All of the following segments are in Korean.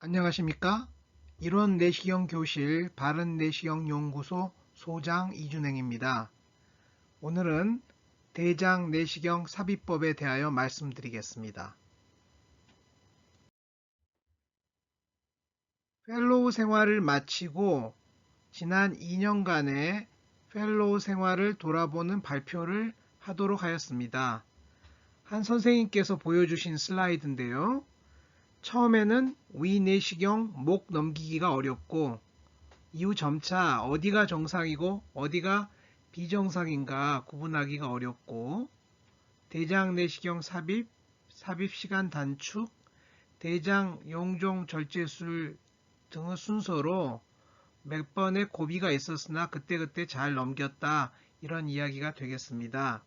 안녕하십니까? 이론 내시경 교실 바른 내시경 연구소 소장 이준행입니다. 오늘은 대장 내시경 삽입법에 대하여 말씀드리겠습니다. 펠로우 생활을 마치고 지난 2년간의 펠로우 생활을 돌아보는 발표를 하도록 하였습니다. 한 선생님께서 보여주신 슬라이드인데요. 처음에는 위 내시경 목 넘기기가 어렵고 이후 점차 어디가 정상이고 어디가 비정상인가 구분하기가 어렵고 대장 내시경 삽입, 삽입 시간 단축, 대장 용종 절제술 등의 순서로 몇 번의 고비가 있었으나 그때그때 잘 넘겼다 이런 이야기가 되겠습니다.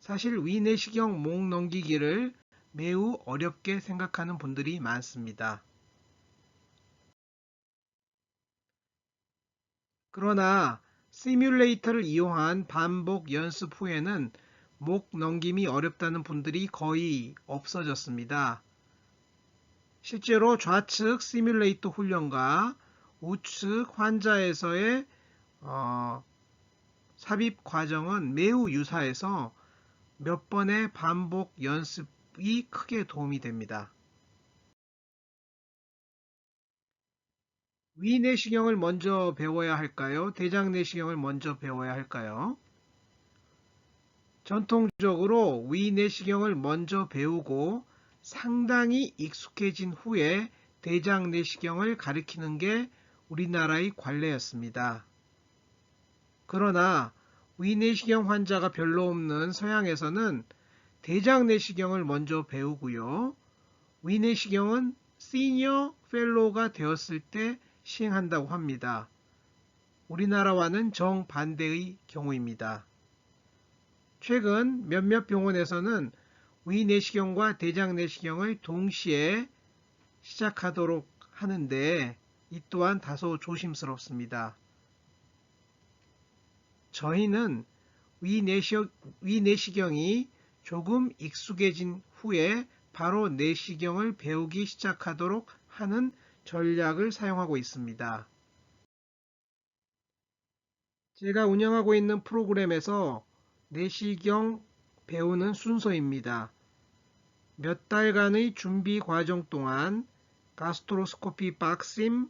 사실 위내시경 목 넘기기를 매우 어렵게 생각하는 분들이 많습니다. 그러나 시뮬레이터를 이용한 반복 연습 후에는 목 넘김이 어렵다는 분들이 거의 없어졌습니다. 실제로 좌측 시뮬레이터 훈련과 우측 환자에서의 어, 삽입 과정은 매우 유사해서 몇 번의 반복 연습 이 크게 도움이 됩니다. 위 내시경을 먼저 배워야 할까요? 대장 내시경을 먼저 배워야 할까요? 전통적으로 위 내시경을 먼저 배우고 상당히 익숙해진 후에 대장 내시경을 가리키는 게 우리나라의 관례였습니다. 그러나 위내시경 환자가 별로 없는 서양에서는 대장 내시경을 먼저 배우고요. 위내시경은 시니어 펠로우가 되었을 때 시행한다고 합니다. 우리나라와는 정반대의 경우입니다. 최근 몇몇 병원에서는 위내시경과 대장내시경을 동시에 시작하도록 하는데 이 또한 다소 조심스럽습니다. 저희는 위내시경, 위내시경이 조금 익숙해진 후에 바로 내시경을 배우기 시작하도록 하는 전략을 사용하고 있습니다. 제가 운영하고 있는 프로그램에서 내시경 배우는 순서입니다. 몇 달간의 준비 과정 동안 가스트로스코피 박심,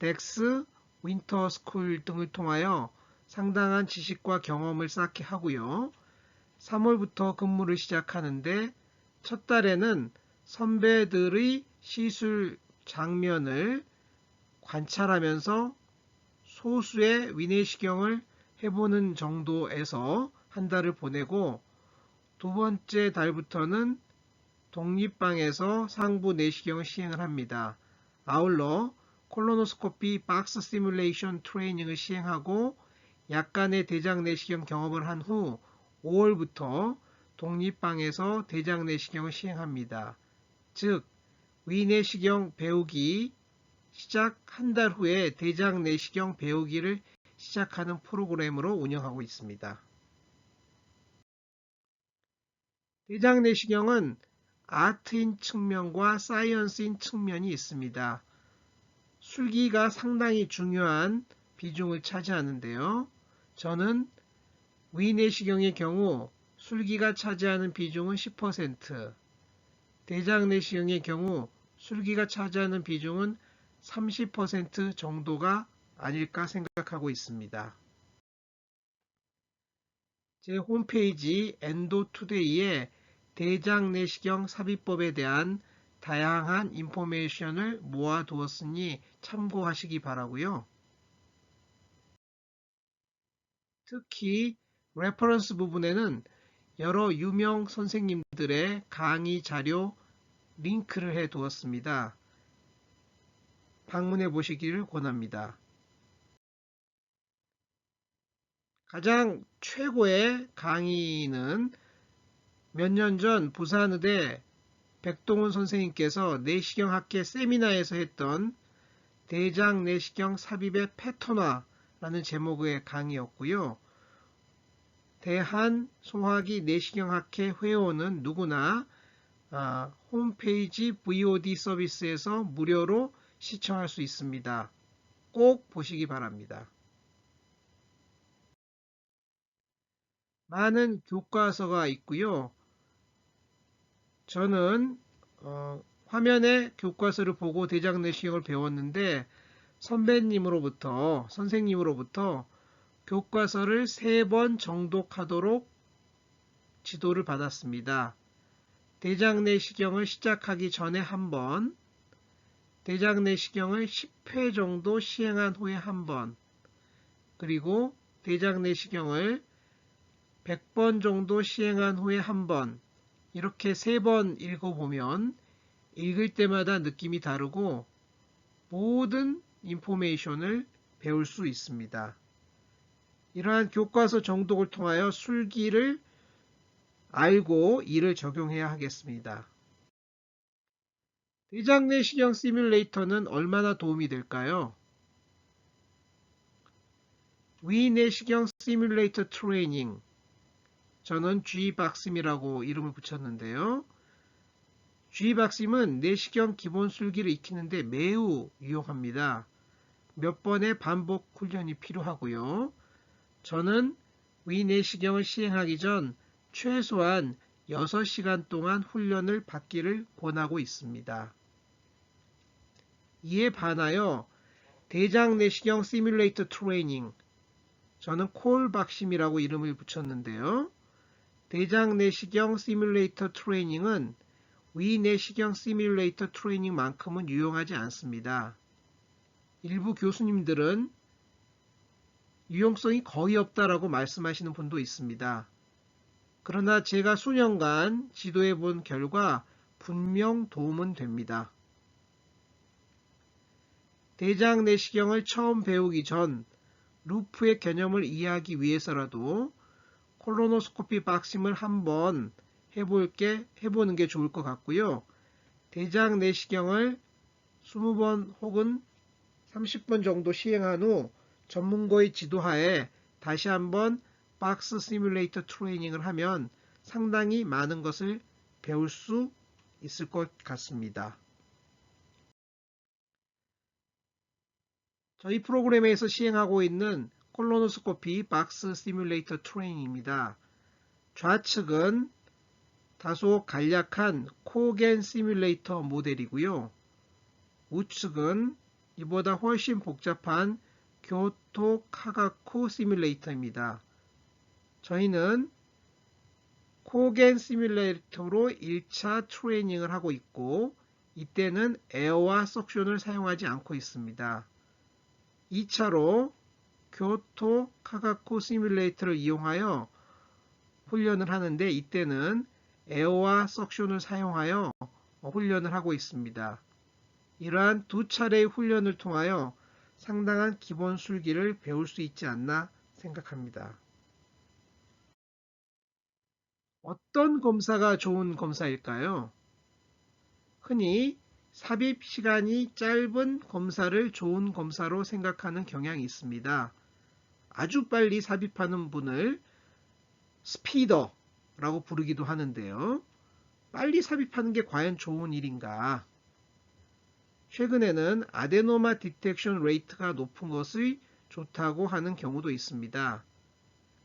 덱스, 윈터스쿨 등을 통하여 상당한 지식과 경험을 쌓게 하고요. 3월부터 근무를 시작하는데 첫 달에는 선배들의 시술 장면을 관찰하면서 소수의 위내시경을 해보는 정도에서 한 달을 보내고 두 번째 달부터는 독립방에서 상부 내시경을 시행을 합니다. 아울러 콜로노스코피 박스 시뮬레이션 트레이닝을 시행하고 약간의 대장 내시경 경험을 한 후 5월부터 독립방에서 대장 내시경을 시행합니다. 즉 위내시경 배우기 시작 한 달 후에 대장 내시경 배우기를 시작하는 프로그램으로 운영하고 있습니다. 대장 내시경은 아트인 측면과 사이언스인 측면이 있습니다. 술기가 상당히 중요한 비중을 차지하는데요. 저는 위내시경의 경우 술기가 차지하는 비중은 10%, 대장내시경의 경우 술기가 차지하는 비중은 30% 정도가 아닐까 생각하고 있습니다. 제 홈페이지 엔도투데이에 대장내시경 삽입법에 대한 다양한 인포메이션을 모아두었으니 참고하시기 바라고요. 특히 레퍼런스 부분에는 여러 유명 선생님들의 강의 자료 링크를 해 두었습니다. 방문해 보시기를 권합니다. 가장 최고의 강의는 몇 년 전 부산의대 백동훈 선생님께서 내시경학회 세미나에서 했던 대장 내시경 삽입의 패턴화라는 제목의 강의였고요. 대한 소화기 내시경학회 회원은 누구나 아, 홈페이지 VOD 서비스에서 무료로 시청할 수 있습니다. 꼭 보시기 바랍니다. 많은 교과서가 있고요. 저는 어, 화면에 교과서를 보고 대장 내시경을 배웠는데 선배님으로부터 선생님으로부터 교과서를 세 번 정독하도록 지도를 받았습니다. 대장 내시경을 시작하기 전에 한 번, 대장 내시경을 10회 정도 시행한 후에 한 번, 그리고 대장 내시경을 100번 정도 시행한 후에 한 번, 이렇게 세 번 읽어보면 읽을 때마다 느낌이 다르고 모든 인포메이션을 배울 수 있습니다. 이러한 교과서 정독을 통하여 술기를 알고 이를 적용해야 하겠습니다. 대장 내시경 시뮬레이터는 얼마나 도움이 될까요? 위 내시경 시뮬레이터 트레이닝 저는 G박심이라고 이름을 붙였는데요. G박심은 내시경 기본 술기를 익히는데 매우 유용합니다. 몇 번의 반복 훈련이 필요하고요. 저는 위 내시경을 시행하기 전 최소한 6시간 동안 훈련을 받기를 권하고 있습니다. 이에 반하여 대장 내시경 시뮬레이터 트레이닝 저는 콜박심이라고 이름을 붙였는데요. 대장 내시경 시뮬레이터 트레이닝은 위 내시경 시뮬레이터 트레이닝만큼은 유용하지 않습니다. 일부 교수님들은 유용성이 거의 없다라고 말씀하시는 분도 있습니다. 그러나 제가 수년간 지도해 본 결과 분명 도움은 됩니다. 대장 내시경을 처음 배우기 전 루프의 개념을 이해하기 위해서라도 콜로노스코피 박심을 한번 해볼게 해보는 게 좋을 것 같고요. 대장 내시경을 20번 혹은 30번 정도 시행한 후 전문가의 지도하에 다시 한번 박스 시뮬레이터 트레이닝을 하면 상당히 많은 것을 배울 수 있을 것 같습니다. 저희 프로그램에서 시행하고 있는 콜로노스코피 박스 시뮬레이터 트레이닝입니다. 좌측은 다소 간략한 코겐 시뮬레이터 모델이고요. 우측은 이보다 훨씬 복잡한 교토 카가쿠 시뮬레이터입니다. 저희는 코겐 시뮬레이터로 1차 트레이닝을 하고 있고 이때는 에어와 석션을 사용하지 않고 있습니다. 2차로 교토 카가쿠 시뮬레이터를 이용하여 훈련을 하는데 이때는 에어와 석션을 사용하여 훈련을 하고 있습니다. 이러한 두 차례의 훈련을 통하여 상당한 기본 술기를 배울 수 있지 않나 생각합니다. 어떤 검사가 좋은 검사일까요? 흔히 삽입 시간이 짧은 검사를 좋은 검사로 생각하는 경향이 있습니다. 아주 빨리 삽입하는 분을 스피더라고 부르기도 하는데요. 빨리 삽입하는 게 과연 좋은 일인가? 최근에는 아데노마 디텍션 레이트가 높은 것이 좋다고 하는 경우도 있습니다.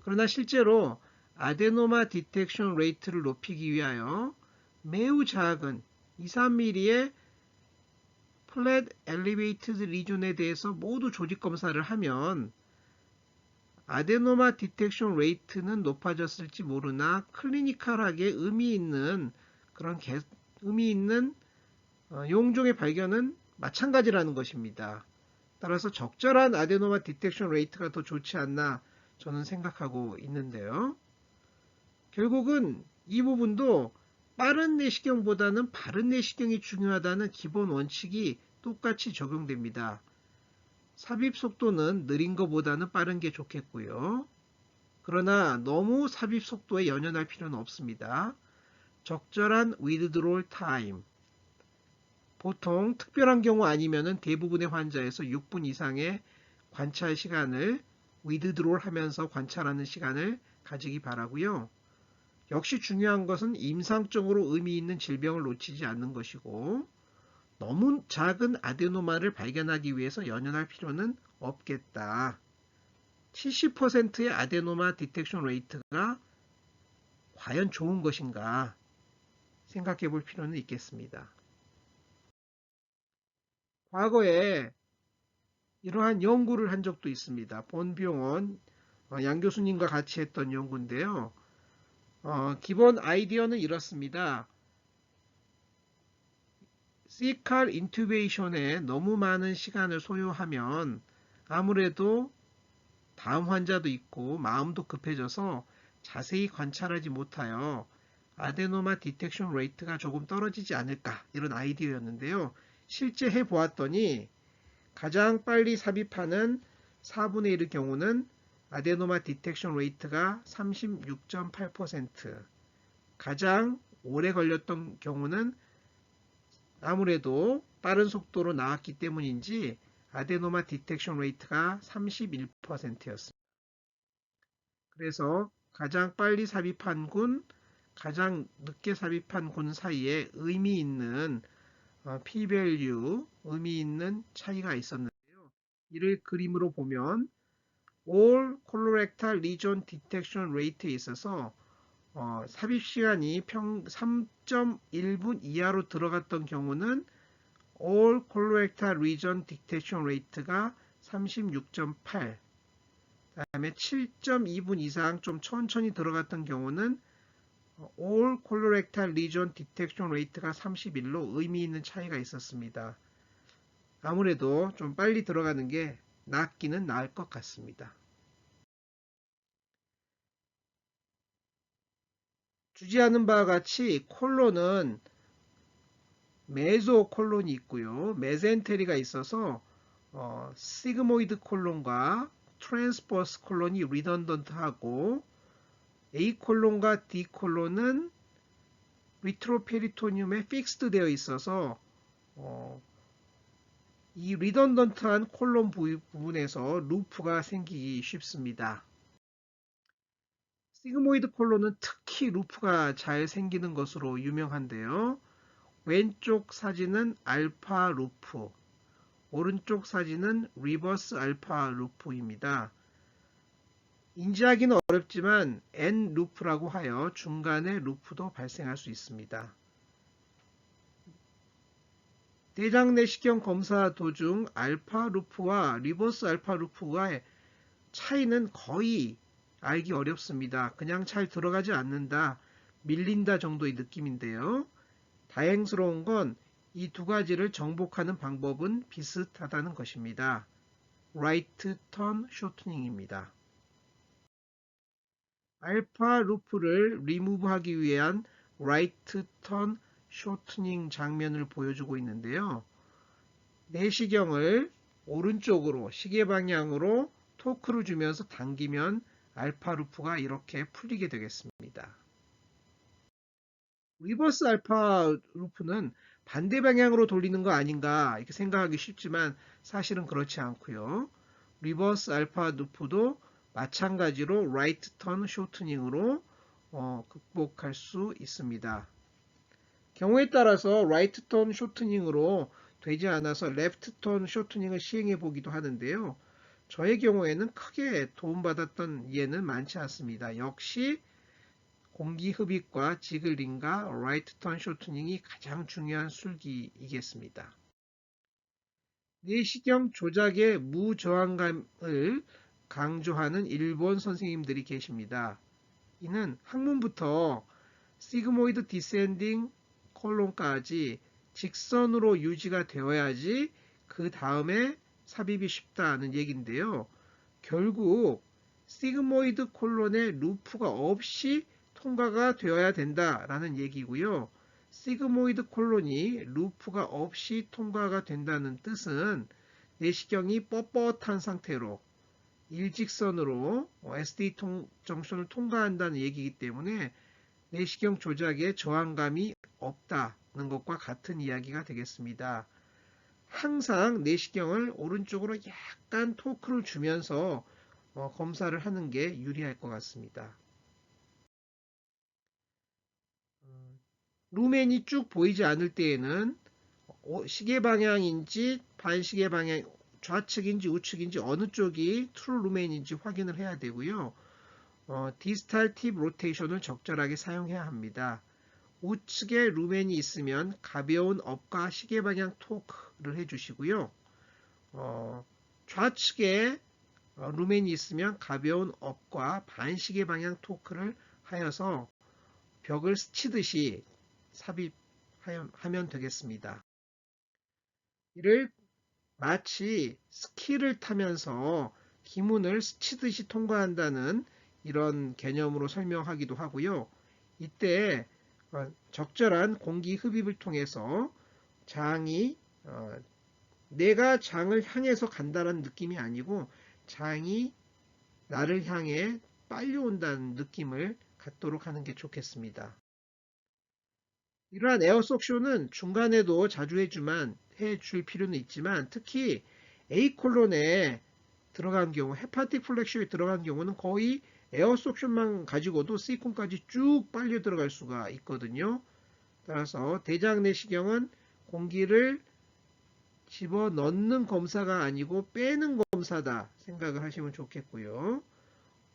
그러나 실제로 아데노마 디텍션 레이트를 높이기 위하여 매우 작은 2, 3mm의 플랫 엘리베이티드 리존에 대해서 모두 조직 검사를 하면 아데노마 디텍션 레이트는 높아졌을지 모르나 클리니컬하게 의미 있는 그런 개, 의미 있는 어, 용종의 발견은 마찬가지라는 것입니다. 따라서 적절한 아데노마 디텍션 레이트가 더 좋지 않나 저는 생각하고 있는데요. 결국은 이 부분도 빠른 내시경보다는 바른 내시경이 중요하다는 기본 원칙이 똑같이 적용됩니다. 삽입 속도는 느린 것보다는 빠른 게 좋겠고요. 그러나 너무 삽입 속도에 연연할 필요는 없습니다. 적절한 위드드롤 타임. 보통 특별한 경우 아니면 대부분의 환자에서 6분 이상의 관찰 시간을 위드드롤 하면서 관찰하는 시간을 가지기 바라고요. 역시 중요한 것은 임상적으로 의미 있는 질병을 놓치지 않는 것이고 너무 작은 아데노마를 발견하기 위해서 연연할 필요는 없겠다. 70%의 아데노마 디텍션 레이트가 과연 좋은 것인가 생각해 볼 필요는 있겠습니다. 과거에 이러한 연구를 한 적도 있습니다. 본병원 어, 양 교수님과 같이 했던 연구인데요. 어, 기본 아이디어는 이렇습니다. 시칼 인투베이션에 너무 많은 시간을 소요하면 아무래도 다음 환자도 있고 마음도 급해져서 자세히 관찰하지 못하여 아데노마 디텍션 레이트가 조금 떨어지지 않을까 이런 아이디어였는데요. 실제 해보았더니 가장 빨리 삽입하는 4분의 1의 경우는 아데노마 디텍션 레이트가 36.8% 가장 오래 걸렸던 경우는 아무래도 빠른 속도로 나왔기 때문인지 아데노마 디텍션 레이트가 31%였습니다. 그래서 가장 빨리 삽입한 군, 가장 늦게 삽입한 군 사이에 의미 있는 어, p-value, 의미 있는 차이가 있었는데요. 이를 그림으로 보면 all colorectal lesion detection rate에 있어서 어, 삽입 시간이 평 3.1분 이하로 들어갔던 경우는 all colorectal lesion detection rate가 36.8 다음에 7.2분 이상 좀 천천히 들어갔던 경우는 all colorectal lesion detection rate가 31로 의미 있는 차이가 있었습니다. 아무래도 좀 빨리 들어가는 게 낫기는 나을 것 같습니다. 주지하는 바와 같이 콜론은 메소 콜론이 있고요. 메센테리가 있어서 어, 시그모이드 콜론과 트랜스퍼스 콜론이 리던던트하고 A 콜론과 D 콜론은 리트로페리토늄에 픽스드 되어 있어서 어, 이 리던던트한 콜론 부분에서 루프가 생기기 쉽습니다. 시그모이드 콜론은 특히 루프가 잘 생기는 것으로 유명한데요. 왼쪽 사진은 알파 루프, 오른쪽 사진은 리버스 알파 루프입니다. 인지하기는 어렵지만 N 루프라고 하여 중간에 루프도 발생할 수 있습니다. 대장 내시경 검사 도중 알파 루프와 리버스 알파 루프와의 차이는 거의 알기 어렵습니다. 그냥 잘 들어가지 않는다, 밀린다 정도의 느낌인데요. 다행스러운 건 이 두 가지를 정복하는 방법은 비슷하다는 것입니다. 라이트 턴 쇼트닝입니다. 알파 루프를 리무브하기 위한 라이트 턴 쇼트닝 장면을 보여주고 있는데요. 내시경을 오른쪽으로 시계 방향으로 토크를 주면서 당기면 알파 루프가 이렇게 풀리게 되겠습니다. 리버스 알파 루프는 반대 방향으로 돌리는 거 아닌가 이렇게 생각하기 쉽지만 사실은 그렇지 않고요. 리버스 알파 루프도 마찬가지로 라이트 턴 쇼트닝으로 어, 극복할 수 있습니다. 경우에 따라서 라이트 턴 쇼트닝으로 되지 않아서 레프트 턴 쇼트닝을 시행해 보기도 하는데요. 저의 경우에는 크게 도움받았던 예는 많지 않습니다. 역시 공기 흡입과 지글링과 라이트 턴 쇼트닝이 가장 중요한 술기이겠습니다. 내시경 조작의 무저항감을 강조하는 일본 선생님들이 계십니다. 이는 학문부터 시그모이드 디센딩 콜론까지 직선으로 유지가 되어야지 그 다음에 삽입이 쉽다는 얘기인데요. 결국 시그모이드 콜론의 루프가 없이 통과가 되어야 된다라는 얘기고요. 시그모이드 콜론이 루프가 없이 통과가 된다는 뜻은 내시경이 뻣뻣한 상태로 일직선으로 SD 통, 정션을 통과한다는 얘기이기 때문에 내시경 조작에 저항감이 없다는 것과 같은 이야기가 되겠습니다. 항상 내시경을 오른쪽으로 약간 토크를 주면서 어, 검사를 하는 게 유리할 것 같습니다. 루멘이 쭉 보이지 않을 때에는 어, 시계 방향인지 반시계 방향 좌측인지 우측인지 어느 쪽이 트루 루멘인지 확인을 해야 되고요. 어, 디스탈 팁 로테이션을 적절하게 사용해야 합니다. 우측에 루멘이 있으면 가벼운 업과 시계 방향 토크를 해주시고요. 어, 좌측에 어, 루멘이 있으면 가벼운 업과 반시계 방향 토크를 하여서 벽을 스치듯이 삽입하면 되겠습니다. 이를 마치 스키를 타면서 기문을 스치듯이 통과한다는 이런 개념으로 설명하기도 하고요. 이때 어, 적절한 공기 흡입을 통해서 장이 어, 내가 장을 향해서 간다는 느낌이 아니고 장이 나를 향해 빨려온다는 느낌을 갖도록 하는 게 좋겠습니다. 이러한 에어 속쇼는 중간에도 자주 해주만 해 줄 필요는 있지만 특히 A 콜론에 들어간 경우 헤파틱 플렉쇼에 들어간 경우는 거의 에어 속션만 가지고도 C콘까지 쭉 빨려 들어갈 수가 있거든요. 따라서 대장 내시경은 공기를 집어 넣는 검사가 아니고 빼는 검사다 생각을 하시면 좋겠고요.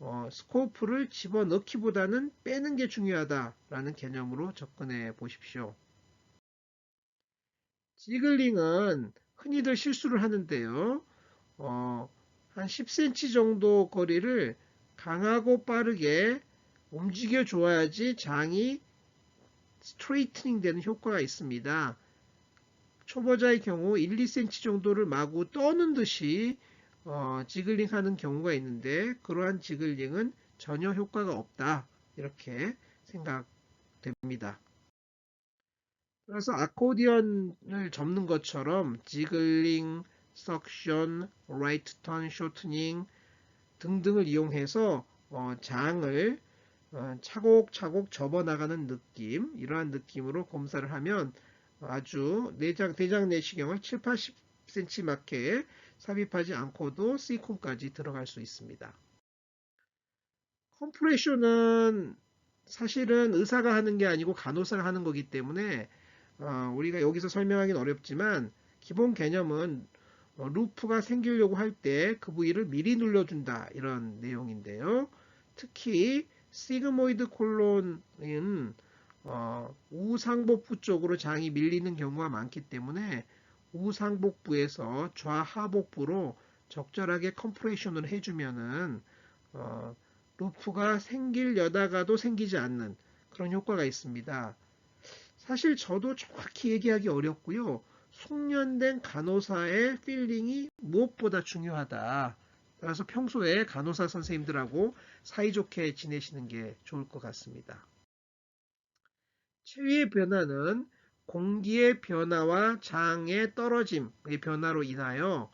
어, 스코프를 집어 넣기보다는 빼는 게 중요하다라는 개념으로 접근해 보십시오. 지글링은 흔히들 실수를 하는데요. 어, 한 10cm 정도 거리를 강하고 빠르게 움직여 줘야지 장이 스트레이트닝 되는 효과가 있습니다. 초보자의 경우 1, 2cm 정도를 마구 떠는 듯이 어, 지글링 하는 경우가 있는데 그러한 지글링은 전혀 효과가 없다 이렇게 생각됩니다. 그래서 아코디언을 접는 것처럼 지글링, 석션, 라이트 턴, 쇼트닝 등등을 이용해서 어, 장을 어, 차곡차곡 접어나가는 느낌 이러한 느낌으로 검사를 하면 아주 내장, 대장 내시경을 7, 80cm 맞게 삽입하지 않고도 C콘까지 들어갈 수 있습니다. 컴프레셔는 사실은 의사가 하는 게 아니고 간호사가 하는 거기 때문에 어, 우리가 여기서 설명하기는 어렵지만 기본 개념은 어, 루프가 생기려고 할 때 그 부위를 미리 눌러준다 이런 내용인데요. 특히 시그모이드 콜론은 어, 우상복부 쪽으로 장이 밀리는 경우가 많기 때문에 우상복부에서 좌하복부로 적절하게 컴프레이션을 해주면은 어, 루프가 생길려다가도 생기지 않는 그런 효과가 있습니다. 사실 저도 정확히 얘기하기 어렵고요. 숙련된 간호사의 필링이 무엇보다 중요하다. 따라서 평소에 간호사 선생님들하고 사이좋게 지내시는 게 좋을 것 같습니다. 체위의 변화는 공기의 변화와 장의 떨어짐의 변화로 인하여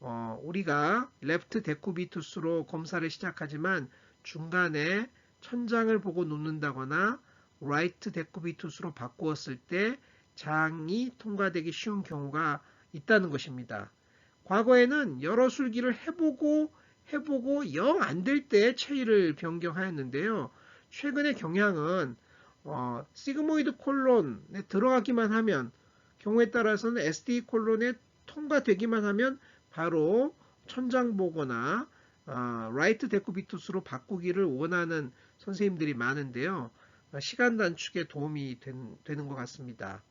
어, 우리가 레프트 데쿠비투스로 검사를 시작하지만 중간에 천장을 보고 눕는다거나 라이트 데쿠비투스로 바꾸었을 때 장이 통과되기 쉬운 경우가 있다는 것입니다. 과거에는 여러 술기를 해보고 해보고 영 안 될 때 체위를 변경하였는데요. 최근의 경향은 어, 시그모이드 콜론에 들어가기만 하면 경우에 따라서는 SD 콜론에 통과되기만 하면 바로 천장 보거나 어, 라이트 데쿠비투스로 바꾸기를 원하는 선생님들이 많은데요. 어, 시간 단축에 도움이 된, 되는 것 같습니다.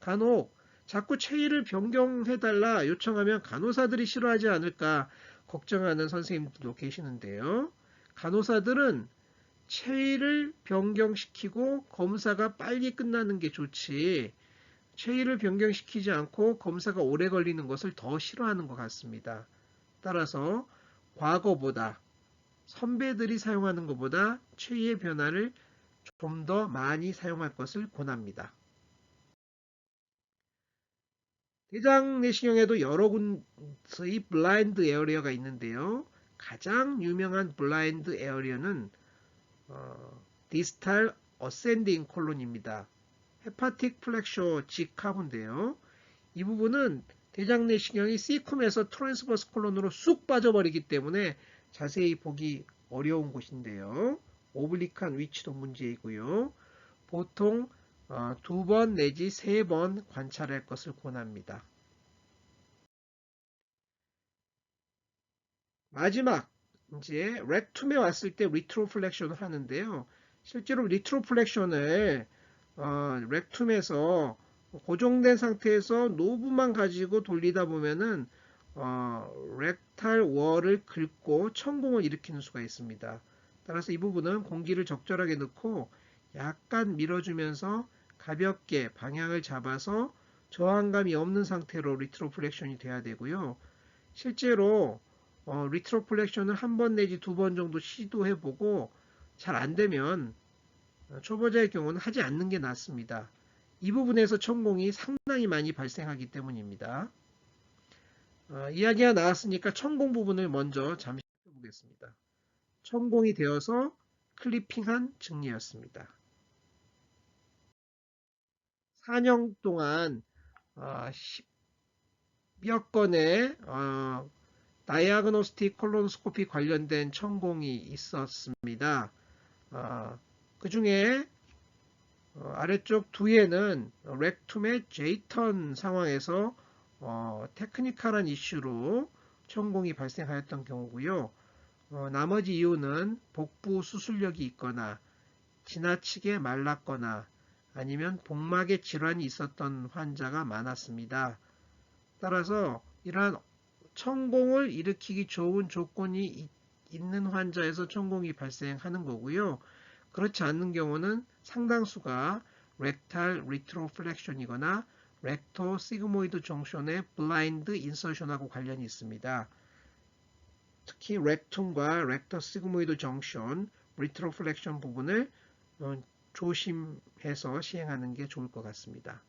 간혹 자꾸 체위를 변경해달라 요청하면 간호사들이 싫어하지 않을까 걱정하는 선생님들도 계시는데요. 간호사들은 체위를 변경시키고 검사가 빨리 끝나는 게 좋지 체위를 변경시키지 않고 검사가 오래 걸리는 것을 더 싫어하는 것 같습니다. 따라서 과거보다 선배들이 사용하는 것보다 체위의 변화를 좀 더 많이 사용할 것을 권합니다. 대장 내시경에도 여러 군데의 블라인드 에어리어가 있는데요. 가장 유명한 블라인드 에어리어는 어, 디스탈 어센딩 콜론입니다. 헤파틱 플렉쇼 직하부인데요. 이 부분은 대장 내시경이 C쿰에서 트랜스버스 콜론으로 쑥 빠져버리기 때문에 자세히 보기 어려운 곳인데요. 오블릭한 위치도 문제이고요. 보통 어, 두번 내지 세 번 관찰할 것을 권합니다. 마지막 이제 렉툼에 왔을 때 리트로플렉션을 하는데요. 실제로 리트로플렉션을 어, 렉툼에서 고정된 상태에서 노브만 가지고 돌리다 보면은 어, 렉탈 월을 긁고 천공을 일으키는 수가 있습니다. 따라서 이 부분은 공기를 적절하게 넣고 약간 밀어주면서 가볍게 방향을 잡아서 저항감이 없는 상태로 리트로플렉션이 돼야 되고요. 실제로 어, 리트로플렉션을 한 번 내지 두 번 정도 시도해보고 잘 안되면 어, 초보자의 경우는 하지 않는 게 낫습니다. 이 부분에서 천공이 상당히 많이 발생하기 때문입니다. 어, 이야기가 나왔으니까 천공 부분을 먼저 잠시 해보겠습니다. 천공이 되어서 클리핑한 증리였습니다. 4년 동안 어, 10여 건의 어, 다이아그노스틱 콜로노스코피 관련된 천공이 있었습니다. 어, 그 중에 어, 아래쪽 두에는 렉툼의 제이턴 상황에서 어, 테크니컬한 이슈로 천공이 발생하였던 경우고요. 어, 나머지 이유는 복부 수술력이 있거나 지나치게 말랐거나 아니면 복막에 질환이 있었던 환자가 많았습니다. 따라서 이러한 천공을 일으키기 좋은 조건이 있는 환자에서 천공이 발생하는 거고요. 그렇지 않는 경우는 상당수가 렉탈 리트로플렉션이거나 렉토 시그모이드 정션의 블라인드 인서션하고 관련이 있습니다. 특히 렉툼과 렉터 시그모이드 정션 리트로플렉션 부분을 어, 조심해서 시행하는 게 좋을 것 같습니다.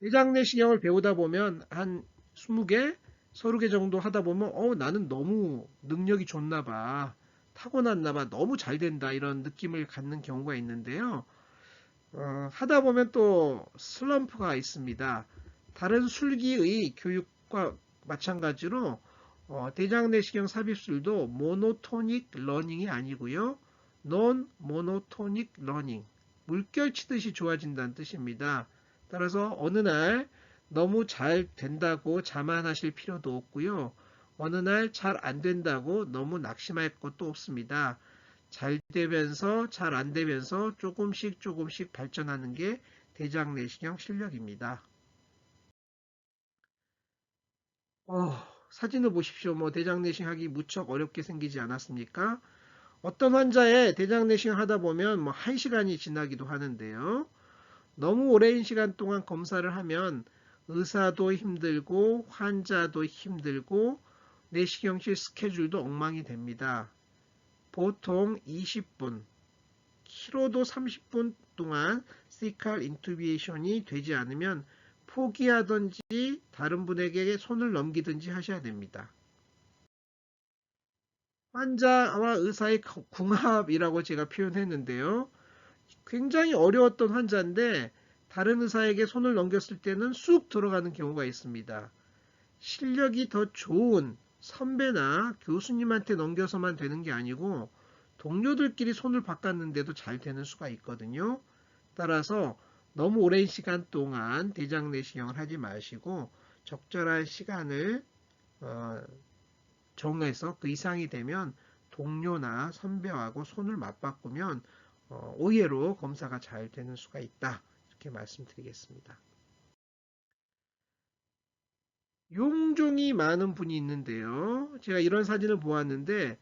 대장 내시경을 배우다 보면 한 20개, 30개 정도 하다 보면 어 나는 너무 능력이 좋나 봐. 타고났나 봐. 너무 잘 된다. 이런 느낌을 갖는 경우가 있는데요. 어, 하다 보면 또 슬럼프가 있습니다. 다른 술기의 교육과 마찬가지로 어, 대장 내시경 삽입술도 모노토닉 러닝이 아니고요. 논 모노토닉 러닝 물결 치듯이 좋아진다는 뜻입니다. 따라서 어느 날 너무 잘 된다고 자만하실 필요도 없고요. 어느 날 잘 안 된다고 너무 낙심할 것도 없습니다. 잘 되면서 잘 안 되면서 조금씩 조금씩 발전하는 게 대장 내시경 실력입니다. 어, 사진을 보십시오. 뭐 대장 내시경 하기 무척 어렵게 생기지 않았습니까? 어떤 환자의 대장 내시경 하다 보면 뭐 1시간이 지나기도 하는데요. 너무 오랜 시간 동안 검사를 하면 의사도 힘들고 환자도 힘들고 내시경실 스케줄도 엉망이 됩니다. 보통 20분, 키로도 30분 동안 시칼 인투비에이션이 되지 않으면 포기하든지 다른 분에게 손을 넘기든지 하셔야 됩니다. 환자와 의사의 궁합이라고 제가 표현했는데요. 굉장히 어려웠던 환자인데 다른 의사에게 손을 넘겼을 때는 쑥 들어가는 경우가 있습니다. 실력이 더 좋은 선배나 교수님한테 넘겨서만 되는 게 아니고 동료들끼리 손을 바꿨는데도 잘 되는 수가 있거든요. 따라서 너무 오랜 시간 동안 대장 내시경을 하지 마시고 적절한 시간을 어, 정해서 그 이상이 되면 동료나 선배하고 손을 맞바꾸면 어, 오해로 검사가 잘 되는 수가 있다. 이렇게 말씀드리겠습니다. 용종이 많은 분이 있는데요. 제가 이런 사진을 보았는데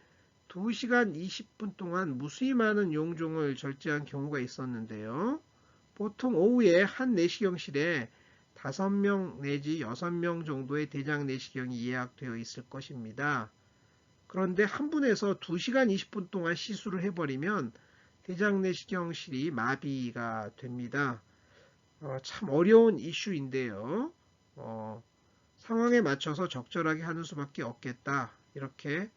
2시간 20분 동안 무수히 많은 용종을 절제한 경우가 있었는데요. 보통 오후에 한 내시경실에 5명 내지 6명 정도의 대장 내시경이 예약되어 있을 것입니다. 그런데 한 분에서 2시간 20분 동안 시술을 해버리면 대장 내시경실이 마비가 됩니다. 어, 참 어려운 이슈인데요. 어, 상황에 맞춰서 적절하게 하는 수밖에 없겠다. 이렇게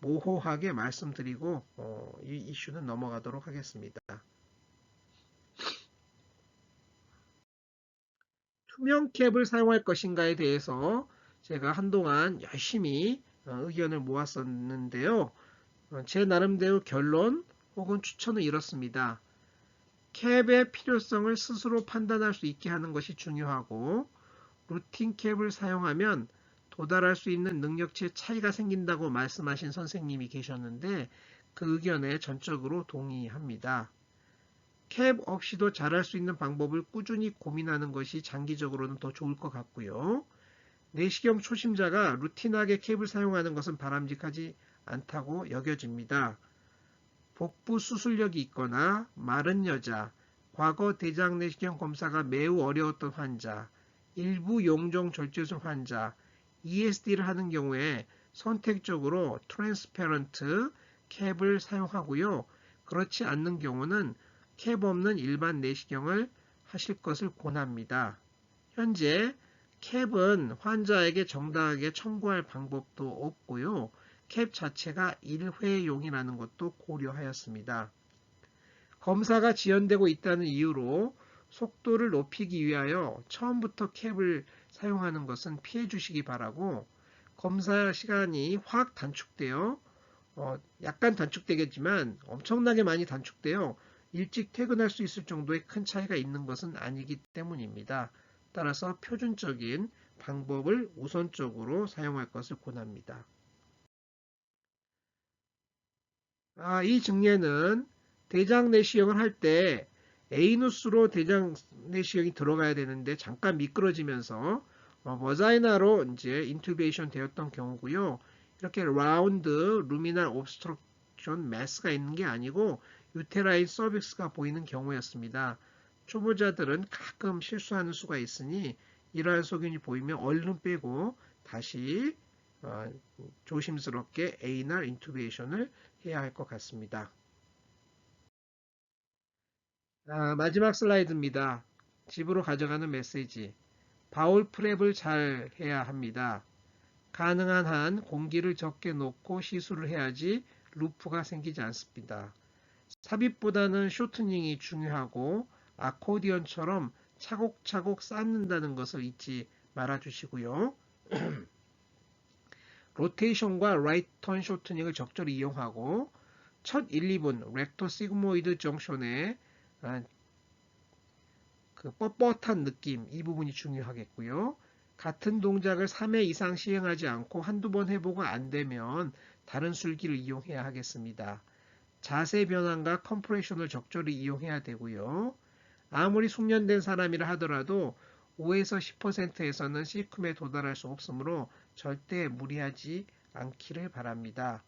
모호하게 말씀드리고 어, 이 이슈는 넘어가도록 하겠습니다. 투명 캡을 사용할 것인가에 대해서 제가 한동안 열심히 어, 의견을 모았었는데요. 어, 제 나름대로 결론 혹은 추천은 이렇습니다. 캡의 필요성을 스스로 판단할 수 있게 하는 것이 중요하고 루틴 캡을 사용하면 도달할 수 있는 능력치의 차이가 생긴다고 말씀하신 선생님이 계셨는데 그 의견에 전적으로 동의합니다. 캡 없이도 잘할 수 있는 방법을 꾸준히 고민하는 것이 장기적으로는 더 좋을 것 같고요. 내시경 초심자가 루틴하게 캡을 사용하는 것은 바람직하지 않다고 여겨집니다. 복부 수술력이 있거나 마른 여자, 과거 대장 내시경 검사가 매우 어려웠던 환자, 일부 용종 절제술 환자, ESD를 하는 경우에 선택적으로 트랜스페런트 캡을 사용하고요. 그렇지 않는 경우는 캡 없는 일반 내시경을 하실 것을 권합니다. 현재 캡은 환자에게 정당하게 청구할 방법도 없고요. 캡 자체가 1회용이라는 것도 고려하였습니다. 검사가 지연되고 있다는 이유로 속도를 높이기 위하여 처음부터 캡을 사용하는 것은 피해 주시기 바라고 검사 시간이 확 단축되어 어, 약간 단축되겠지만 엄청나게 많이 단축되어 일찍 퇴근할 수 있을 정도의 큰 차이가 있는 것은 아니기 때문입니다. 따라서 표준적인 방법을 우선적으로 사용할 것을 권합니다. 아, 이 증례는 대장 내시경을 할 때 에이누스로 대장 내시경이 들어가야 되는데 잠깐 미끄러지면서 어, 버자이나로 이제 인투베이션 되었던 경우고요. 이렇게 라운드 루미날 옵스트럭션 매스가 있는 게 아니고 유테라인 서빅스가 보이는 경우였습니다. 초보자들은 가끔 실수하는 수가 있으니 이러한 소견이 보이면 얼른 빼고 다시 어, 조심스럽게 에이날 인투베이션을 해야 할 것 같습니다. 아, 마지막 슬라이드입니다. 집으로 가져가는 메시지. 바울 프랩을 잘 해야 합니다. 가능한 한 공기를 적게 놓고 시술을 해야지 루프가 생기지 않습니다. 삽입보다는 쇼트닝이 중요하고 아코디언처럼 차곡차곡 쌓는다는 것을 잊지 말아 주시고요. 로테이션과 라이트 턴 쇼트닝을 적절히 이용하고 첫 1, 2분 렉토 시그모이드 정션의 아, 그 뻣뻣한 느낌 이 부분이 중요하겠고요. 같은 동작을 3회 이상 시행하지 않고 한두 번 해보고 안 되면 다른 술기를 이용해야 하겠습니다. 자세 변환과 컴프레션을 적절히 이용해야 되고요. 아무리 숙련된 사람이라 하더라도 5에서 10%에서는 C쿰에 도달할 수 없으므로 절대 무리하지 않기를 바랍니다.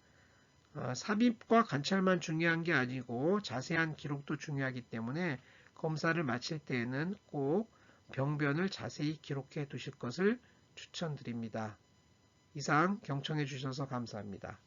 어, 삽입과 관찰만 중요한 게 아니고 자세한 기록도 중요하기 때문에 검사를 마칠 때에는 꼭 병변을 자세히 기록해 두실 것을 추천드립니다. 이상 경청해 주셔서 감사합니다.